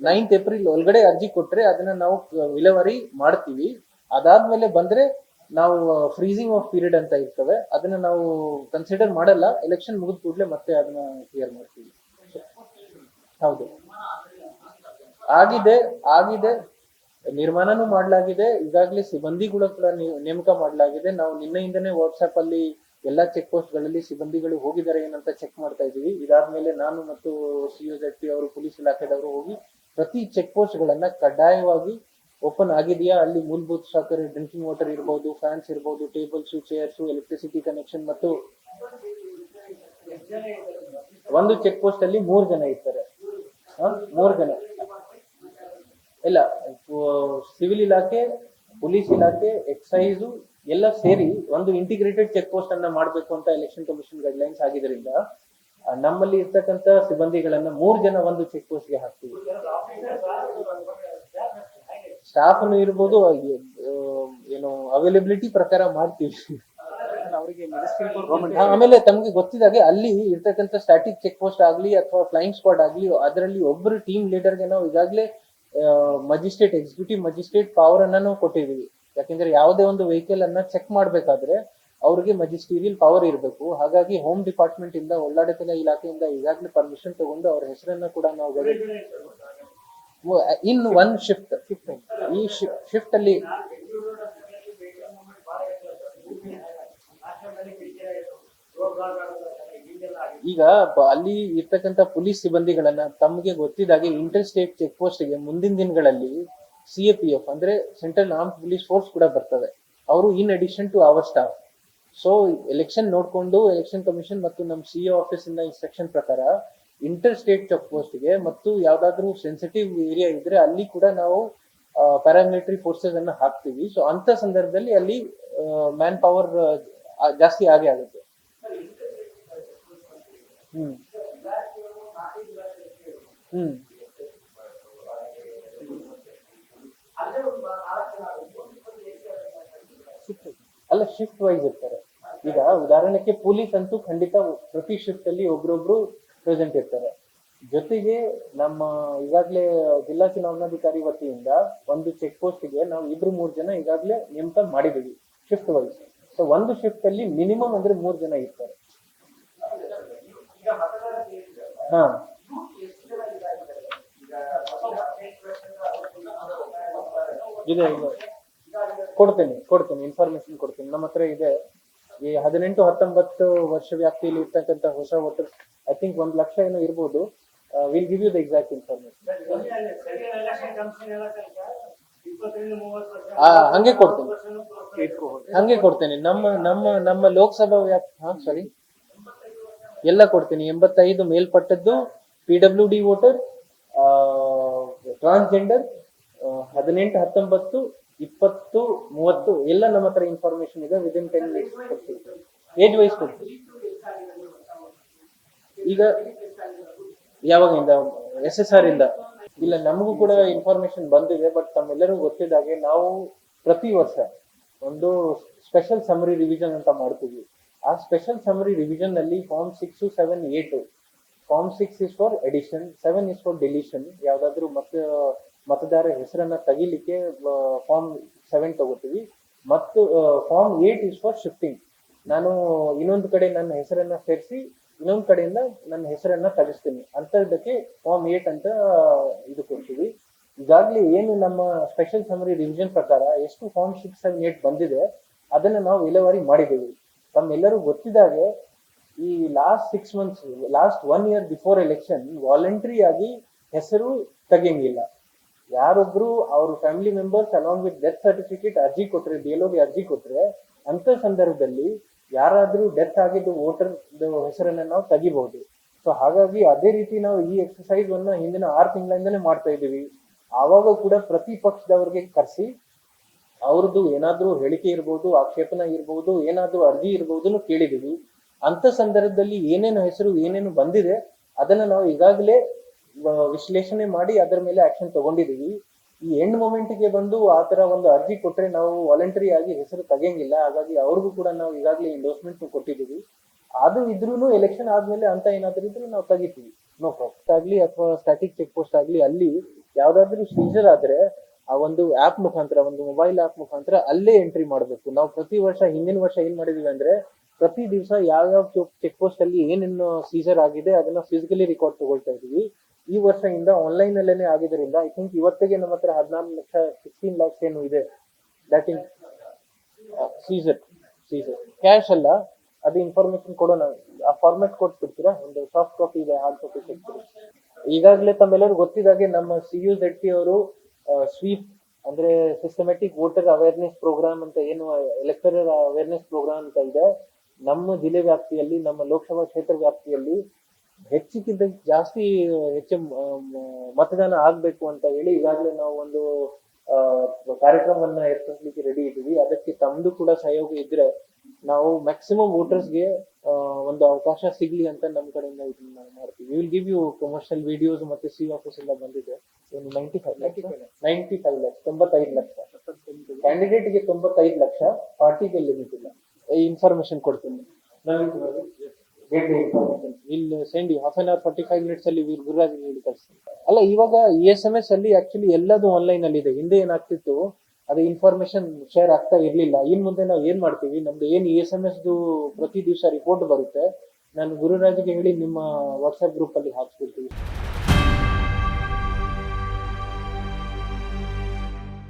ನೈನ್ತ್ ಏಪ್ರಿಲ್ ಒಳಗಡೆ ಅರ್ಜಿ ಕೊಟ್ರೆ ಅದನ್ನ ನಾವು ವಿಲೇವಾರಿ ಮಾಡ್ತೀವಿ. ಅದಾದ್ಮೇಲೆ ಬಂದ್ರೆ ನಾವು ಫ್ರೀಸಿಂಗ್ ಆಫ್ ಪೀರಿಯಡ್ ಅಂತ ಇರ್ತವೆ ಅದನ್ನ ನಾವು ಕನ್ಸಿಡರ್ ಮಾಡಲ್ಲ. ಎಲೆಕ್ಷನ್ ಮುಗಿದ ಕೂಡಲೇ ಮತ್ತೆ ಅದನ್ನ ಕ್ಲಿಯರ್ ಮಾಡ್ತೀವಿ. ಹೌದು. ಆಗಿದೆ ಆಗಿದೆ. ನಿರ್ಮಾಣನೂ ಮಾಡಲಾಗಿದೆ. ಈಗಾಗಲೇ ಸಿಬ್ಬಂದಿಗಳು ಕೂಡ ನೇಮಕ ಮಾಡಲಾಗಿದೆ. ನಾವು ನಿನ್ನೆಯಿಂದನೇ ವಾಟ್ಸ್ಆಪ್ ಅಲ್ಲಿ ಎಲ್ಲಾ ಚೆಕ್ ಪೋಸ್ಟ್ಗಳಲ್ಲಿ ಸಿಬ್ಬಂದಿಗಳು ಹೋಗಿದ್ದಾರೆ ಏನಂತ ಚೆಕ್ ಮಾಡ್ತಾ ಇದೀವಿ ಇದಾದ್ಮೇಲೆ ನಾನು ಮತ್ತು ಸಿಒ ಪಿ ಅವರು, ಪೊಲೀಸ್ ಇಲಾಖೆದವರು ಹೋಗಿ ಪ್ರತಿ ಚೆಕ್ ಪೋಸ್ಟ್ ಗಳನ್ನ ಕಡ್ಡಾಯವಾಗಿ ಓಪನ್ ಆಗಿದೆಯಾ? ಅಲ್ಲಿ ಮೂಲಭೂತ ಸೌಕರ್ಯ ಡ್ರಿಂಕಿಂಗ್ ವಾಟರ್ ಇರಬಹುದು ಫ್ಯಾನ್ಸ್ ಇರಬಹುದು ಟೇಬಲ್ಸ್ ಚೇರ್ಸ್ ಎಲೆಕ್ಟ್ರಿಸಿಟಿ ಕನೆಕ್ಷನ್ ಮತ್ತು ಒಂದು ಚೆಕ್ ಪೋಸ್ಟ್ ಅಲ್ಲಿ ಮೂರ್ ಜನ ಇರ್ತಾರೆ. ಮೂರ್ ಜನ. ಇಲ್ಲ ಸಿವಿಲ್ ಇಲಾಖೆ, ಪೊಲೀಸ್ ಇಲಾಖೆ, ಎಕ್ಸೈಸ್ ಎಲ್ಲ ಸೇರಿ ಒಂದು ಇಂಟಿಗ್ರೇಟೆಡ್ ಚೆಕ್ ಪೋಸ್ಟ್ ಅನ್ನ ಮಾಡಬೇಕು ಅಂತ ಎಲೆಕ್ಷನ್ ಕಮಿಷನ್ ಗೈಡ್ಲೈನ್ಸ್ ಲೈನ್ಸ್ ಆಗಿದ್ರಿಂದ ನಮ್ಮಲ್ಲಿ ಇರ್ತಕ್ಕಂತ ಸಿಬ್ಬಂದಿಗಳನ್ನ ಮೂರ್ ಜನ ಒಂದು ಚೆಕ್ ಪೋಸ್ಟ್ಗೆ ಹಾಕ್ತೀವಿ. ಸ್ಟಾಫ್ ಇರ್ಬೋದು ಏನು ಅವೈಲೇಬಿಲಿಟಿ ಪ್ರಕಾರ ಮಾಡ್ತೀವಿ. ಆಮೇಲೆ ತಮ್ಗೆ ಗೊತ್ತಿದಾಗೆ ಅಲ್ಲಿ ಇರ್ತಕ್ಕಂಥ ಸ್ಟಾಟಿಕ್ ಚೆಕ್ ಪೋಸ್ಟ್ ಆಗ್ಲಿ ಅಥವಾ ಫ್ಲೈಯಿಂಗ್ ಸ್ಕ್ವಾಡ್ ಆಗ್ಲಿ, ಅದರಲ್ಲಿ ಒಬ್ಬರು ಟೀಮ್ ಲೀಡರ್ಗೆ ನಾವು ಈಗಾಗಲೇ ಮಜಿಸ್ಟ್ರೇಟ್ ಎಕ್ಸಿಕ್ಯೂಟಿವ್ ಮಜಿಸ್ಟ್ರೇಟ್ ಪವರ್ ಅನ್ನ ನಾವು ಕೊಟ್ಟಿದೀವಿ ಯಾಕೆಂದ್ರೆ ಯಾವುದೇ ಒಂದು ವೆಹಿಕಲ್ ಅನ್ನ ಚೆಕ್ ಮಾಡಬೇಕಾದ್ರೆ ಅವ್ರಿಗೆ ಮಜಿಸ್ಟೀರಿಯಲ್ ಪವರ್ ಇರಬೇಕು. ಹಾಗಾಗಿ ಹೋಮ್ ಡಿಪಾರ್ಟ್ಮೆಂಟ್ ಇಂದ, ಒಳ್ಳಾಡತನ ಇಲಾಖೆಯಿಂದ ಈಗಾಗಲೇ ಪರ್ಮಿಷನ್ ತಗೊಂಡು ಅವ್ರ ಹೆಸರನ್ನ ಕೂಡ ನಾವು ಇನ್ ಒನ್ ಶಿಫ್ಟ್ ಶಿಫ್ಟ್ ಈ ಶಿಫ್ಟ್ ಅಲ್ಲಿ ಈಗ ಅಲ್ಲಿ ಇರ್ತಕ್ಕಂಥ ಪೊಲೀಸ್ ಸಿಬ್ಬಂದಿಗಳನ್ನ ತಮಗೆ ಗೊತ್ತಿದ್ದಾಗೆ ಇಂಟರ್ ಸ್ಟೇಟ್ ಚೆಕ್ ಪೋಸ್ಟ್ಗೆ ಮುಂದಿನ ದಿನಗಳಲ್ಲಿ ಸಿ ಎ ಪಿ ಎಫ್ ಅಂದ್ರೆ ಸೆಂಟ್ರಲ್ ಆರ್ಮ್ ಪೊಲೀಸ್ ಫೋರ್ಸ್ ಕೂಡ ಬರ್ತವೆ ಅವರು in addition to our staff so election ನೋಡ್ಕೊಂಡು ಎಲೆಕ್ಷನ್ ಕಮಿಷನ್ ಮತ್ತು ನಮ್ಮ ಸಿ ಎ ಆಫೀಸ್ ಇಂದ ಇನ್ಸ್ಟ್ರಕ್ಷನ್ ಪ್ರಕಾರ ಇಂಟರ್ ಸ್ಟೇಟ್ ಚೆಕ್ ಪೋಸ್ಟ್ಗೆ ಮತ್ತು ಯಾವ್ದಾದ್ರು ಸೆನ್ಸಿಟಿವ್ ಏರಿಯಾ ಇದ್ರೆ ಅಲ್ಲಿ ಕೂಡ ನಾವು ಪ್ಯಾರಾಮಿಲಿಟರಿ ಫೋರ್ಸಸ್ ಅನ್ನ ಹಾಕ್ತಿವಿ. ಸೊ ಅಂತ ಸಂದರ್ಭದಲ್ಲಿ ಅಲ್ಲಿ ಮ್ಯಾನ್ ಪವರ್ ಜಾಸ್ತಿ ಆಗೇ ಆಗುತ್ತೆ. ಅಲ್ಲ ಶಿಫ್ಟ್ ವೈಸ್ ಇರ್ತಾರೆ. ಈಗ ಉದಾಹರಣೆಗೆ ಪೊಲೀಸ್ ಅಂತೂ ಖಂಡಿತ ಪ್ರತಿ ಶಿಫ್ಟ್ ಅಲ್ಲಿ ಒಬ್ರೊಬ್ರು ಪ್ರೆಸೆಂಟ್ ಇರ್ತಾರೆ. ಜೊತೆಗೆ ನಮ್ಮ ಈಗಾಗಲೇ ಜಿಲ್ಲಾ ಚುನಾವಣಾಧಿಕಾರಿ ವತಿಯಿಂದ ಒಂದು ಚೆಕ್ ಪೋಸ್ಟ್ಗೆ ನಾವು ಇಬ್ರು ಮೂರ್ ಜನ ಈಗಾಗಲೇ ನೇಮಕ ಮಾಡಿದೀವಿ ಶಿಫ್ಟ್ ವೈಸ್ ಸೊ ಒಂದು ಶಿಫ್ಟ್ ಅಲ್ಲಿ ಮಿನಿಮಮ್ ಅಂದ್ರೆ ಮೂರ್ ಜನ ಇರ್ತಾರೆ. ಹಾ. ಇದೆ ಇದೆ. ಕೊಡ್ತೇನೆ ಕೊಡ್ತೇನೆ ಇನ್ಫಾರ್ಮೇಶನ್ ಕೊಡ್ತೀನಿ. ನಮ್ಮ ಹತ್ರ ಇದೆ. ಈ ಹದಿನೆಂಟು, ಹತ್ತೊಂಬತ್ತು ವರ್ಷ ವ್ಯಾಪ್ತಿಯಲ್ಲಿ ಇರ್ತಕ್ಕಂಥ ಹೊಸ ವೋಟರ್ ಐ ಥಿಂಕ್ ಒಂದು ಲಕ್ಷ ಏನೋ ಇರ್ಬೋದು. Will give you the exact information ಹಾ ಹಂಗೆ ಕೊಡ್ತೇನೆ. ಹಂಗೆ ಕೊಡ್ತೇನೆ. ನಮ್ಮ ನಮ್ಮ ನಮ್ಮ ಲೋಕಸಭಾ ವ್ಯಾಪ್ತಿ ಹಾ ಸಾರಿ ಎಲ್ಲ ಕೊಡ್ತೀನಿ. ಎಂಬತ್ತೈದು ಮೇಲ್ಪಟ್ಟದ್ದು P W D voter transgender ಹದಿನೆಂಟು, ಹತ್ತೊಂಬತ್ತು, ಇಪ್ಪತ್ತು, ಮೂವತ್ತು, ಎಲ್ಲ ನಮ್ಮ ಹತ್ರ ಇನ್ಫಾರ್ಮೇಶನ್ ಇದೆ. ವಿದಿನ್ ಟೆನ್ ಮಿನಿಟ್ಸ್ ಕೊಡ್ತೀವಿ ಏಜ್ ವೈಸ್ ಕೊಡ್ತೀವಿ ಈಗ ಯಾವಾಗಿಂದ? ಎಸ್ ಎಸ್ ಆರ್ ಇಂದ. ಇಲ್ಲ, ನಮಗೂ ಕೂಡ ಇನ್ಫಾರ್ಮೇಶನ್ ಬಂದಿದೆ ಬಟ್ ತಮ್ಮೆಲ್ಲರಿಗೂ ಗೊತ್ತಿದ್ದಾಗೆ ನಾವು ಪ್ರತಿ ವರ್ಷ ಒಂದು ಸ್ಪೆಷಲ್ ಸಮರಿ ರಿವಿಷನ್ ಅಂತ ಮಾಡ್ತೀವಿ. ಆ ಸ್ಪೆಷಲ್ ಸಮರಿ ರಿವಿಷನ್ ಅಲ್ಲಿ form six seven eight form six is for addition seven is for deletion ಯಾವ್ದಾದ್ರು ಮತ, ಮತದಾರ ಹೆಸರನ್ನ ತೆಗಿಲಿಕ್ಕೆ ಫಾರ್ಮ್ ಸೆವೆನ್ ತಗೋತೀವಿ. ಮತ್ತು form eight is for shifting ನಾನು ಇನ್ನೊಂದು ಕಡೆ ನನ್ನ ಹೆಸರನ್ನ ಸೇರಿಸಿ, ಇನ್ನೊಂದು ಕಡೆಯಿಂದ ನನ್ನ ಹೆಸರನ್ನ ತಗಿಸ್ತೀನಿ ಅಂತದಕ್ಕೆ ಫಾರ್ಮ್ ಏಟ್ ಅಂತ ಇದು ಕೊಡ್ತೀವಿ. ಈಗಾಗಲೇ ಏನು ನಮ್ಮ ಸ್ಪೆಷಲ್ ಸಮರಿ ರಿವಿಷನ್ ಪ್ರಕಾರ ಎಷ್ಟು ಫಾರ್ಮ್ ಸಿಕ್ಸ್ ಸೆವೆನ್ ಏಟ್ ಬಂದಿದೆ, ಅದನ್ನ ನಾವು ವಿಲೇವಾರಿ ಮಾಡಿದ್ದೀವಿ. ತಮ್ಮೆಲ್ಲರೂ ಗೊತ್ತಿದ್ದಾಗೆ ಈ last six months last one year before election voluntary ಆಗಿ ಹೆಸರು ತೆಗಿಯಂಗಿಲ್ಲ. ಯಾರೊಬ್ರು ಅವ್ರ family members along with death certificate ಅರ್ಜಿ ಕೊಟ್ರೆ ಓಗೆ ಅರ್ಜಿ ಕೊಟ್ಟರೆ ಅಂತ ಸಂದರ್ಭದಲ್ಲಿ ಯಾರಾದರೂ ಡೆತ್ ಆಗಿದ್ದು ವೋಟರ್ ಹೆಸರನ್ನು ನಾವು ತೆಗಿಬಹುದು. ಸೊ ಹಾಗಾಗಿ ಅದೇ ರೀತಿ ನಾವು ಈ ಎಕ್ಸಸೈಸ್ ಅನ್ನ ಹಿಂದಿನ ಆರು ತಿಂಗಳಿಂದಲೇ ಮಾಡ್ತಾ ಇದ್ದೀವಿ. ಆವಾಗ ಕೂಡ ಪ್ರತಿ ಪಕ್ಷದವ್ರಿಗೆ ಕರೆಸಿ ಅವ್ರದ್ದು ಏನಾದ್ರೂ ಹೇಳಿಕೆ ಇರ್ಬೋದು ಆಕ್ಷೇಪಣೆ ಇರ್ಬೋದು, ಏನಾದ್ರೂ ಅರ್ಜಿ ಇರ್ಬೋದು ಕೇಳಿದೀವಿ ಅಂತ ಸಂದರ್ಭದಲ್ಲಿ ಏನೇನು ಹೆಸರು, ಏನೇನು ಬಂದಿದೆ, ಅದನ್ನ ನಾವು ಈಗಾಗಲೇ ವಿಶ್ಲೇಷಣೆ ಮಾಡಿ ಅದರ ಮೇಲೆ ಆಕ್ಷನ್ ತಗೊಂಡಿದೀವಿ ಈ ಎಂಡ್ ಮೂಮೆಂಟ್ಗೆ ಬಂದು ಆ ತರ ಒಂದು ಅರ್ಜಿ ಕೊಟ್ರೆ ನಾವು ವಾಲಂಟರಿ ಆಗಿ ಹೆಸರು ತಗೆಂಗಿಲ್ಲ ಹಾಗಾಗಿ ಅವ್ರಿಗೂ ಕೂಡ ನಾವು ಈಗಾಗಲೇ ಎಂಡೋರ್ಸ್ಮೆಂಟ್ ಕೊಟ್ಟಿದ್ದೀವಿ. ಅದು ಇದ್ರೂ ಎಲೆಕ್ಷನ್ ಆದ್ಮೇಲೆ ಅಂತ ಏನಾದ್ರೂ ಇದ್ರೂ ನಾವು ತೆಗಿತೀವಿ. ನೋ ಪ್ರಾಬ್ಲಮ್ ಆಗ್ಲಿ ಅಥವಾ ಸ್ಟಾಟಿಕ್ ಚೆಕ್ ಪೋಸ್ಟ್ ಆಗ್ಲಿ ಅಲ್ಲಿ ಯಾವ್ದಾದ್ರು ಸೀಜರ್ ಆದ್ರೆ ಆ ಒಂದು ಆಪ್ ಮುಖಾಂತರ, ಒಂದು ಮೊಬೈಲ್ ಆಪ್ ಮುಖಾಂತರ ಅಲ್ಲೇ ಎಂಟ್ರಿ ಮಾಡಬೇಕು. ನಾವು ಪ್ರತಿ ವರ್ಷ, ಹಿಂದಿನ ವರ್ಷ ಏನ್ ಮಾಡಿದೀವಿ ಅಂದ್ರೆ, ಪ್ರತಿ ದಿವಸ ಯಾವ್ಯಾವ ಚೆಕ್ ಪೋಸ್ಟ್ ಅಲ್ಲಿ ಏನೇನು ಸೀಸರ್ ಆಗಿದೆ, ಅದನ್ನ ಫಿಸಿಕಲಿ ರೆಕಾರ್ಡ್ ತಗೊಳ್ತಾ ಇದೀವಿ ಈ ವರ್ಷದಿಂದ ಆನ್ಲೈನ್ ಅಲ್ಲೇನೆ ಆಗಿದ್ದರಿಂದ ಐ ಥಿಂಕ್ ಇವತ್ತಿಗೆ ನಮ್ಮ ಹತ್ರ ಹದಿನಾರು ಲಕ್ಷ ಸಿಕ್ಸ್ಟೀನ್ ಲ್ಯಾಕ್ಸ್ ಏನು ಇದೆ. That in seizure seizure cash ಅಲ್ಲ, ಅದು ಇನ್ಫಾರ್ಮೇಶನ್ ಕೊಡೋಣ. ಆ ಫಾರ್ಮೆಟ್ ಕೊಟ್ಬಿಡ್ತೀರಾ? ಒಂದು ಸಾಫ್ಟ್ ಕಾಪಿ ಇದೆ ಹಾರ್ಡ್ ಕಾಪಿ ಕೊಟ್ಬಿಡಿ. ಈಗಾಗಲೇ ತಮ್ಮೆಲ್ಲರೂ ಗೊತ್ತಿದ್ದಾಗೆ ನಮ್ಮ ಸಿ ಯು ಜೆಡ್ ಅವರು ಸ್ವೀಪ್ ಅಂದ್ರೆ ಸಿಸ್ಟಮ್ಯಾಟಿಕ್ ವೋಟರ್ ಅವೇರ್ನೆಸ್ ಪ್ರೋಗ್ರಾಮ್ ಅಂತ ಏನು ಎಲೆಕ್ಟರಲ್ ಅವೇರ್ನೆಸ್ ಪ್ರೋಗ್ರಾಮ್ ಅಂತ ಇದೆ. ನಮ್ಮ ಜಿಲ್ಲೆ ವ್ಯಾಪ್ತಿಯಲ್ಲಿ, ನಮ್ಮ ಲೋಕಸಭಾ ಕ್ಷೇತ್ರ ವ್ಯಾಪ್ತಿಯಲ್ಲಿ ಹೆಚ್ಚಿಗಿಂತ ಜಾಸ್ತಿ, ಹೆಚ್ಚು ಮತದಾನ ಆಗ್ಬೇಕು ಅಂತ ಹೇಳಿ ಈಗಾಗಲೇ ನಾವು ಒಂದು ಕಾರ್ಯಕ್ರಮವನ್ನ ಏರ್ಪಡಿಸ್ಲಿಕ್ಕೆ ರೆಡಿ ಇದ್ದೀವಿ. ಅದಕ್ಕೆ ತಮ್ದು ಕೂಡ ಸಹಯೋಗ ಇದ್ರೆ ನಾವು ಮ್ಯಾಕ್ಸಿಮಮ್ ವೋಟರ್ಸ್ಗೆ ಒಂದು ಅವಕಾಶ ಸಿಗ್ಲಿ ಅಂತ ನಮ್ಮ ಕಡೆಯಿಂದ ಇದನ್ನ ಮಾಡ್ತೀವಿ. Will give you commercial videos ಮತ್ತೆ ಸಿ ಆಫೀಸ್ ಎಲ್ಲ ಬಂದಿದೆ. ಒಂದು ninety five ninety five lakhs ತೊಂಬತ್ತೈದು ಲಕ್ಷ. ಕ್ಯಾಂಡಿಡೇಟ್ಗೆ ತೊಂಬತ್ತೈದು ಲಕ್ಷ ಪಾರ್ಟಿಗೆ ಲಿಮಿಟ್ ಇಲ್ಲ. ಈ ಇನ್ಫಾರ್ಮೇಶನ್ ಕೊಡ್ತೀನಿ. ಇಲ್ಲಿ ಸೆಂಡಿ half an hour forty five minutes ಅಲ್ಲಿ ಗುರುರಾಜ್ ಹೇಳಿ ಕಳಿಸ್ತೀನಿ ಅಲ್ಲ, ಇವಾಗ ಇ ಎಸ್ ಎಂ ಎಸ್ ಅಲ್ಲಿ ಆಕ್ಚುಲಿ ಎಲ್ಲದು ಆನ್ಲೈನ್ ಅಲ್ಲಿ ಇದೆ. ಹಿಂದೆ ಏನಾಗ್ತಿತ್ತು, ಅದು ಇನ್ಫಾರ್ಮೇಶನ್ ಶೇರ್ ಆಗ್ತಾ ಇರ್ಲಿಲ್ಲ. ಇನ್ ಮುಂದೆ ನಾವು ಏನ್ ಮಾಡ್ತೀವಿ? ನಮ್ದು ಏನ್ ಇ ಎಸ್ ಎಂ ಎಸ್ ಪ್ರತಿ ದಿವಸ ರಿಪೋರ್ಟ್ ಬರುತ್ತೆ. ನಾನು ಗುರುರಾಜ್ಗೆ ಹೇಳಿ ನಿಮ್ಮ ವಾಟ್ಸ್ಆಪ್ ಗ್ರೂಪ್ ಅಲ್ಲಿ ಹಾಕ್ಸ್ಬಿಡ್ತೀವಿ.